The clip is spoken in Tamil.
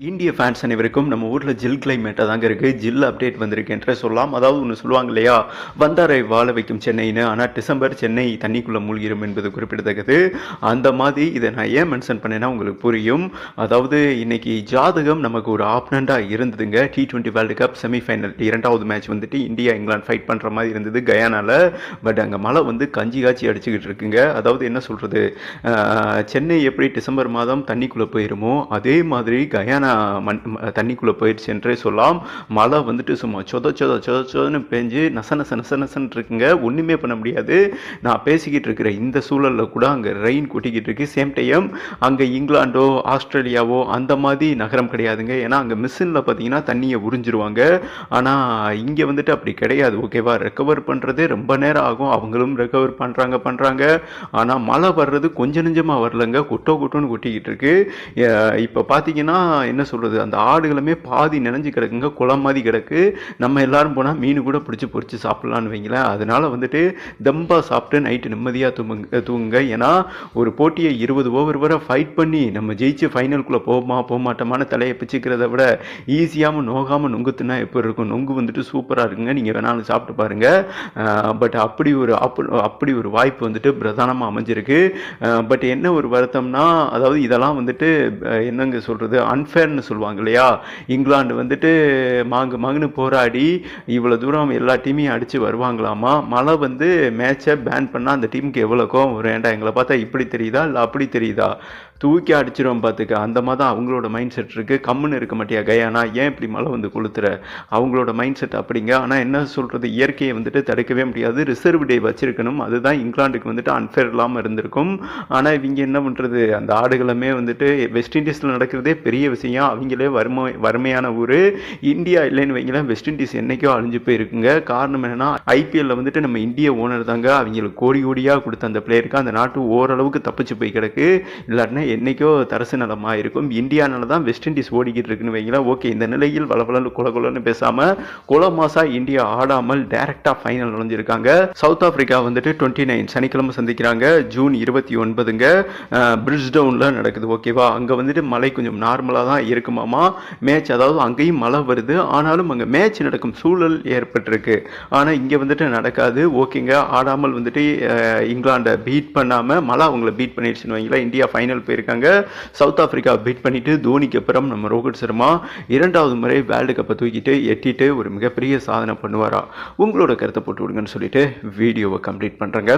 இந்திய ஃபேன்ஸ் அனைவருக்கும் நம்ம ஊரில் ஜில் கிளைமேட்டாக தாங்க இருக்குது ஜில் அப்டேட் வந்திருக்குன்ற சொல்லலாம். அதாவது ஒன்று சொல்லுவாங்க இல்லையா? வந்தாரை வாழ வைக்கும் சென்னைன்னு. ஆனால் டிசம்பர் சென்னை தண்ணிக்குள்ளே மூழ்கிடும் என்பது குறிப்பிடத்தக்கது. அந்த மாதிரி இதை நான் ஏன் மென்ஷன் பண்ணேன்னா உங்களுக்கு புரியும். அதாவது இன்னைக்கு ஜாதகம் நமக்கு ஒரு ஆப்னண்ட்டாக இருந்ததுங்க. T twenty world cup semifinal இரண்டாவது மேட்ச் வந்துட்டு இந்தியா இங்கிலாந்து ஃபைட் பண்ணுற மாதிரி இருந்தது கயானாவில் பட் அங்கே மழை வந்து கஞ்சி காய்ச்சி அடிச்சுக்கிட்டு இருக்குங்க. அதாவது என்ன சொல்கிறது சென்னை எப்படி டிசம்பர் மாதம் தண்ணிக்குள்ளே போயிருமோ அதே மாதிரி கயானா மண் தண்ணிக்குள்ளே போயிடுச்சு என்றே சொல்லலாம். மழை வந்துட்டு சும்மா சொத சொத சொத சொதன்னு பெஞ்சு நச நச நச நசன்னு இருக்குங்க. ஒன்றுமே பண்ண முடியாது. நான் பேசிக்கிட்டு இருக்கிற இந்த சூழலில் கூட அங்கே ரெயின் கொட்டிக்கிட்டு இருக்கு. சேம் டைம் அங்கே இங்கிலாண்டோ ஆஸ்திரேலியாவோ அந்த மாதிரி நகரம் கிடையாதுங்க. ஏன்னா அங்கே மிஷினில் பார்த்தீங்கன்னா தண்ணியை உறிஞ்சிருவாங்க. ஆனால் இங்கே வந்துட்டு அப்படி கிடையாது. ஓகேவா ரெக்கவர் பண்ணுறதே ரொம்ப நேரம் ஆகும். அவங்களும் ரெக்கவர் பண்ணுறாங்க பண்ணுறாங்க ஆனால் மழை வர்றது கொஞ்சம் நெஞ்சமாக வரலங்க. கொட்டோ கொட்டோன்னு கொட்டிக்கிட்டு இருக்கு. இப்போ பார்த்தீங்கன்னா என்ன சொல்கிறது அந்த ஆடுகளுமே பாதி நினைஞ்சு கிடக்குங்க குளம் மாதிரி கிடக்கு. நம்ம எல்லாரும் போனால் மீன் கூட பிடிச்சி பொரிச்சு சாப்பிட்லான்னு வைங்களேன். அதனால வந்துட்டு தம்பா சாப்பிட்டு நைட்டு நிம்மதியாக தூங்குங்க தூங்குங்க. ஏன்னா ஒரு போட்டியை இருபது ஓவர் வரை ஃபைட் பண்ணி நம்ம ஜெயிச்சு ஃபைனலுக்குள்ளே போமா போக மாட்டோமான்னு தலையை பிச்சுக்கிறத விட ஈஸியாகவும் நோகாமல் நொங்குத்துனா எப்படி இருக்கும்? நொங்கு வந்துட்டு சூப்பராக இருக்குங்க. நீங்கள் வேணாலும் சாப்பிட்டு பாருங்கள் பட் அப்படி ஒரு அப்படி ஒரு வாய்ப்பு வந்துட்டு பிரதானமாக அமைஞ்சிருக்கு. பட் என்ன ஒரு வருத்தம்னா அதாவது இதெல்லாம் வந்துட்டு என்னங்க சொல்கிறது அன்ஃபேர்னு சொல்லுவாங்க இல்லையா? இங்கிலாந்து வந்துட்டு மாங்கு மாங்குன்னு போராடி இவ்வளோ தூரம் எல்லா டீமையும் அடித்து வருவாங்களாமா? மழை வந்து மேட்சை பேன் பண்ணால் அந்த டீமுக்கு எவ்வளோ கோவம் வரும்? ஏன்டா எங்களை பார்த்தா இப்படி தெரியுதா? இல்லை அப்படி தெரியுதா? தூக்கி அடிச்சிடும் பார்த்துக்க அந்த மாதிரி தான் அவங்களோட மைண்ட் செட் இருக்குது கம்முன்னு இருக்க மாட்டியா கயானா? ஏன் இப்படி மழை வந்து கொளுத்துற? அவங்களோட மைண்ட் செட் அப்படிங்க. ஆனால் என்ன சொல்கிறது இயற்கையை வந்துட்டு தடுக்கவே முடியாது. ரிசர்வ் டே வச்சிருக்கணும். அதுதான் இங்கிலாந்துக்கு வந்துட்டு அன்ஃபேர் இல்லாமல் இருந்திருக்கும். ஆனால் இவங்க என்ன பண்ணுறது அந்த ஆடுகளுமே வந்துட்டு வெஸ்ட் இண்டீஸில் நடக்கிறதே பெரிய விஷயம். அவங்களே வறுமை வறுமையான ஊர். இந்தியா இல்லைன்னு வைங்களேன் வெஸ்ட் இண்டீஸ் என்னைக்கோ அழிஞ்சு போயிருக்குங்க. காரணம் என்னன்னா ஐபிஎல்ல வந்துட்டு நம்ம இந்திய ஓனர் தாங்க. அவங்களுக்கு கோடி கோடியாக கொடுத்த அந்த பிளேயருக்கு அந்த நாட்டு ஓரளவுக்கு தப்பிச்சு போய் கிடக்கு. இல்லாட்டினா என்னைக்கோ தரசு நலமாக இருக்கும். இந்தியானால தான் வெஸ்ட் இண்டீஸ் ஓடிக்கிட்டு இருக்குன்னு வைங்களேன். ஓகே இந்த நிலையில் வளவலன்னு குல குலன்னு பேசாமல் குலமாசா இந்தியா ஆடாமல் டைரெக்டாக ஃபைனல் நுழைஞ்சிருக்காங்க. சவுத் ஆஃப்ரிக்கா வந்துட்டு டுவெண்ட்டி நைன் சனிக்கிழமை சந்திக்கிறாங்க. ஜூன் இருபத்தி ஒன்பதுங்க. பிரிட்ஜ்டவுனில் நடக்குது ஓகேவா அங்கே வந்துட்டு மழை கொஞ்சம் நார்மலாக தான் இருக்குமாமா மேட்ச் அதாவது அங்கேயும் மழை வருது. ஆனாலும் அங்கே மேட்ச் நடக்கும் சூழல் ஏற்பட்டிருக்கு. ஆனால் இங்கே வந்துட்டு நடக்காது. ஓகேங்க. ஆடாமல் வந்துட்டு இங்கிலாண்டை பீட் பண்ணாமல் மழை அவங்கள பீட் பண்ணிடுச்சுன்னு வைங்களேன். இந்தியா ஃபைனல் போயிருக்காங்க. சவுத் ஆஃப்ரிக்கா பீட் பண்ணிட்டு தோனிக்கு அப்புறம் நம்ம ரோஹித் சர்மா இரண்டாவது முறை வேர்ல்டு கப்பை தூக்கிட்டு எட்டிட்டு ஒரு மிகப்பெரிய சாதனை பண்ணுவாரா? உங்களோட கருத்தை போட்டு விடுங்கன்னு சொல்லிட்டு வீடியோவை கம்ப்ளீட் பண்ணுறேங்க